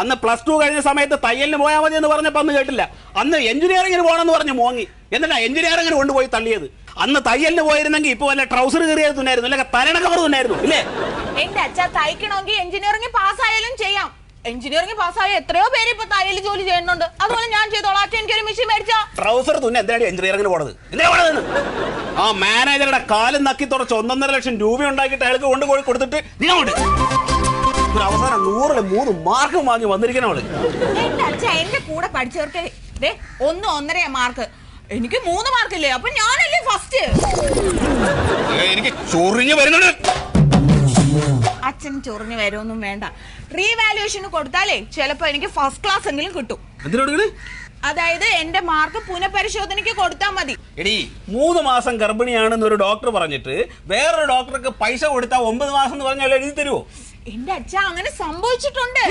അന്ന് plus two കഴിഞ്ഞ സമയത്ത് തയ്യലിന് പോയാൽ മതി എന്ന് പറഞ്ഞപ്പോൾ അന്ന് കേട്ടില്ല. അന്ന് എഞ്ചിനീയറിംഗിന് പോകണമെന്ന് പറഞ്ഞ് മോങ്ങി. എന്നിട്ടാ എഞ്ചിനീയറിംഗിന് കൊണ്ടുപോയി തള്ളിയത്. അന്ന് തയ്യലിന് പോയിരുന്നെങ്കിൽ ഇപ്പൊ വല്ല ട്രൗസർ കയറിയത് തുന്നായിരുന്നു അല്ലെങ്കിൽ തരണ കവർ തുന്നായിരുന്നു ഇല്ലേ? എന്റെ അച്ഛ തയ്ക്കണമെങ്കിൽ എഞ്ചിനീയറിംഗ് പാസ്സായാലും ചെയ്യാം. എഞ്ചിനീയറിംഗ് പാസ്സായ എത്രയോ പേര് ഇപ്പൊ തയ്യൽ ജോലി ചെയ്യുന്നുണ്ട്. അതുപോലെ ഞാൻ ചെയ്തോളാം. അച്ഛൻ എനിക്കൊരു മെഷീൻ മേടിച്ചാ. ട്രൗസർ തുന്ന എന്തിനാണ് എഞ്ചിനീയറിംഗിന് പോണത്? എന്തിനാ പോണത് ആ മാനേജറുടെ കാലും നക്കി തുടച്ച് ഒന്നൊന്നര ലക്ഷം രൂപ ഉണ്ടാക്കിയിട്ട് അയാൾക്ക് കൊണ്ടുപോയി കൊടുത്തിട്ട് നീ അങ്ങോട്ട് ഒരു അവസാനം നൂറിൽ മൂന്ന് മാർക്ക് വാങ്ങി വന്നിരിക്കണവൾ എന്റെ അച്ഛ എന്റെ കൂടെ പഠിച്ചവർക്ക് ദേ ഒന്ന് ഒന്നര മാർക്ക് എനിക്ക് മൂന്ന് മാർക്കില്ലേ അപ്പൊ ഞാനല്ലേ ഫസ്റ്റ് എനിക്ക് ചൊറിഞ്ഞു വരുന്നുണ്ട്. അച്ഛൻ ചൊറിഞ്ഞു വരുമൊന്നും വേണ്ട. റീവാലുവേഷന് കൊടുത്താലേ ചിലപ്പോ എനിക്ക് ഫസ്റ്റ് ക്ലാസ് എങ്കിലും കിട്ടും. അതായത് എന്റെ മാർക്ക് പുനഃപരിശോധനയ്ക്ക് കൊടുത്താൽ മതി. എടി. മൂന്ന് മാസം ഗർഭിണിയാണെന്ന് ഒരു ഡോക്ടർ പറഞ്ഞിട്ട് വേറൊരു ഡോക്ടർക്ക് പൈസ കൊടുത്താൽ ഒമ്പത് മാസം എന്ന് പറഞ്ഞാൽ എഴുതി തരുമോ എന്റെ അച്ഛ അങ്ങനെ സംഭവിച്ചിട്ടുണ്ട്.